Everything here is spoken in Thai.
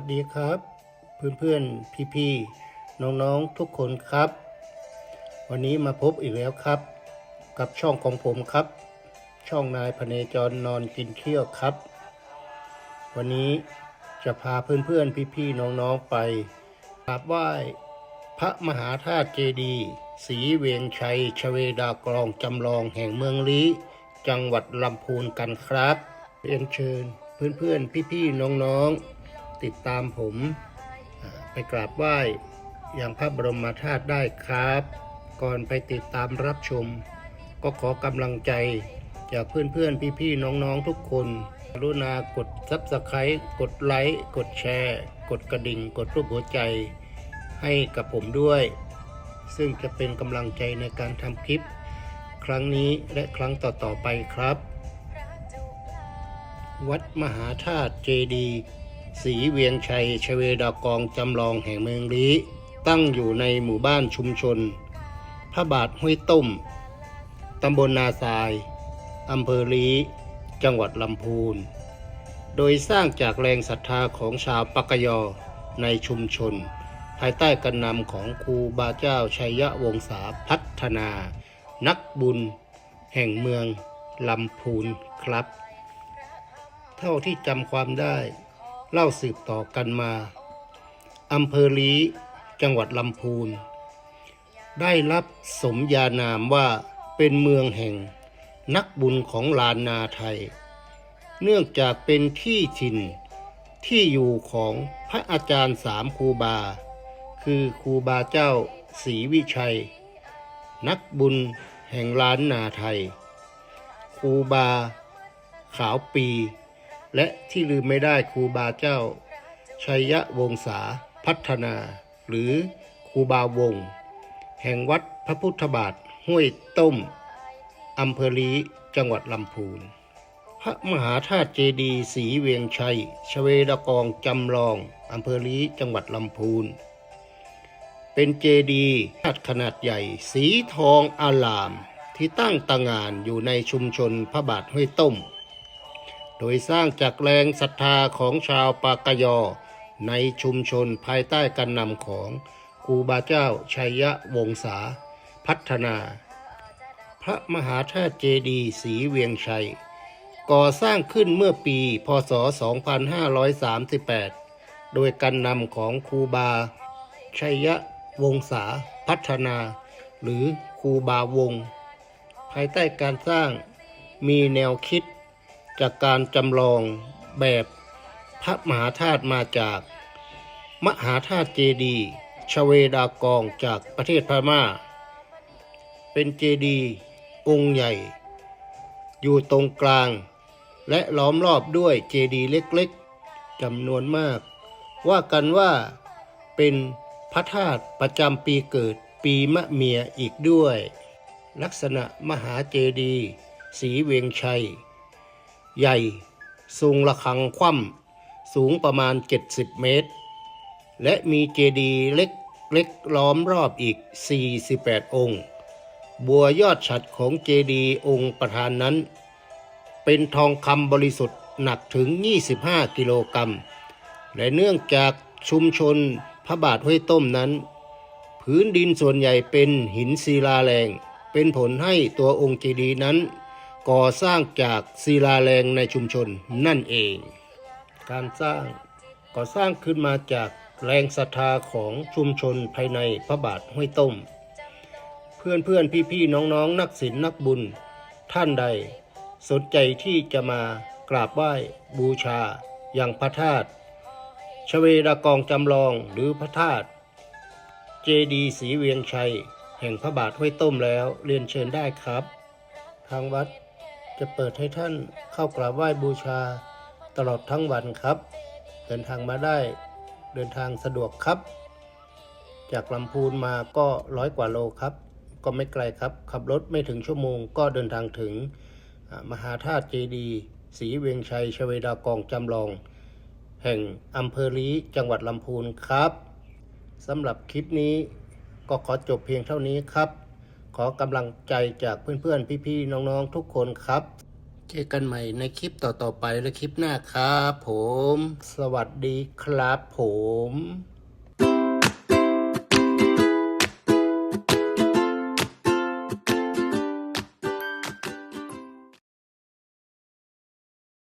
สดีครับ เพื่อนๆ พี่ๆ น้องๆ ทุกคนครับ วันนี้มาพบอีกแล้วครับ กับช่องของผมครับ ช่องนายพเนจรนอนกินเที่ยวครับ วันนี้จะพาเพื่อนๆ พี่ๆ น้องๆ ไปกราบไหว้พระมหาธาตุเจดีย์ศรีเวียงชัยชเวดากรองจำลองแห่งเมืองลี้ จังหวัดลำพูนกันครับเรียนเชิญเพื่อนๆ พี่ๆ น้องๆ ติดตามผมไปกราบไหว้อย่างพระบรมธาตุได้ครับ ก่อนไปติดตามรับชม ก็ขอกำลังใจจากเพื่อนๆ พี่ๆ น้องๆ ทุกคนกรุณากดซับสไครต์กดไลค์ กดแชร์ กดกระดิ่ง กดรูปหัวใจ ให้กับผมด้วย ซึ่งจะเป็นกำลังใจในการทำคลิป ครั้งนี้และครั้งต่อๆไปครับ วัดมหาธาตุเจดีย์ ศรีเวียงชัยชเวดากองจำลองแห่งเมืองลี้ ตั้งอยู่ในหมู่บ้านชุมชน พระบาทห้วยต้ม ตำบลนาทราย อำเภอลี้ จังหวัดลำพูน โดยสร้างจากแรงศรัทธาของชาวปักกยอในชุมชน ภายใต้การนำของครูบาเจ้าชัยยะวงศาพัฒนา นักบุญ แห่งเมืองลำพูนครับ เท่าที่จำความได้ เล่าสืบต่อกันมาอำเภอลีจังหวัดลำพูน ได้รับสมญานามว่าเป็นเมืองแห่งนักบุญของลานนาไทย เนื่องจากเป็นที่ถิ่นที่อยู่ของพระอาจารย์สามครูบา คือครูบาเจ้าศรีวิชัย นักบุญแห่งล้านนาไทย ครูบา ขาวปี และที่ลืมไม่ได้ครูบาเจ้า ชัยยะวงศาพัฒนา หรือครูบาวง แห่งวัดพระพุทธบาทห้วยต้มอำเภอลีจังหวัดลำพูน พระมหาธาตุเจดีย์ศรีเวียงชัยชเวดกองจำลองอำเภอลีจังหวัดลำพูน เป็นเจดีย์ธาตุขนาดใหญ่ สีทองอลาม ที่ตั้งตางานอยู่ในชุมชนพระบาทห้วยต้ม โดยสร้างจากแรงศรัทธาของชาวปากยอ ในชุมชนภายใต้การนำของครูบาเจ้าชัยยะวงศาพัฒนา พระมหาธาตุเจดีย์ศรีเวียงชัย ก่อสร้างขึ้นเมื่อปีพศ 2538 โดยการนำของครูบาชัยยะวงศาพัฒนา หรือครูบาวง ภายใต้การสร้างมีแนวคิด จากการจำลองแบบพระมหาธาตุมาจาก มหาธาตุเจดีชเวดากองจากประเทศพม่า เป็นเจดีองค์ใหญ่ อยู่ตรงกลาง และล้อมรอบด้วยเจดีเล็กๆจำนวนมาก ว่ากันว่าเป็นพระธาตุประจำปีเกิดปีมะเมียอีกด้วย ลักษณะมหาเจดี สีเวียงชัย ใหญ่ทรงระฆังคว่ำสูงประมาณ 70 เมตร และมีเจดีย์เล็กเล็กล้อมรอบอีก 48 องค์ บัวยอดฉัดของเจดีย์องค์ประธานนั้น เป็นทองคำบริสุทธิ์หนักถึง 25 กิโลกรัม และเนื่องจากชุมชนพระบาทห้วยต้มนั้น พื้นดินส่วนใหญ่เป็นหินศิลาแรง เป็นผลให้ตัวองค์เจดีย์นั้น ก่อสร้างจากศิลาแรงในชุมชนนั่นเอง การสร้างก่อสร้างขึ้นมาจากแรงศรัทธาของชุมชนภายในพระบาทห้วยต้ม เพื่อนเพื่อนพี่พี่ๆน้องนักศิลป์นักบุญ ท่านใด สนใจที่จะมากราบไหว้บูชา อย่างพระธาตุชเวดากองจำลองหรือพระธาตุเจดีย์ศรีเวียงชัย แห่งพระบาทห้วยต้มแล้วเรียนเชิญได้ครับ ทางวัด จะเปิดให้ท่านเข้ากราบไหว้บูชาตลอดทั้งวันครับ เดินทางมาได้เดินทางสะดวกครับ จากลำพูนมาก็ร้อยกว่าโลครับ ก็ไม่ไกลครับ ขับรถไม่ถึงชั่วโมงก็เดินทางถึงมหาธาตุเจดีศรีเวียงชัยชเวดากองจำลอง แห่งอำเภอลีจังหวัดลำพูนครับสำหรับคลิปนี้ก็ขอจบเพียงเท่านี้ครับ ขอกำลังใจจากเพื่อนๆ พี่ๆ น้องๆ ทุกคนครับ เจอกันใหม่ในคลิปต่อๆไปและคลิปหน้าครับผม สวัสดีครับผม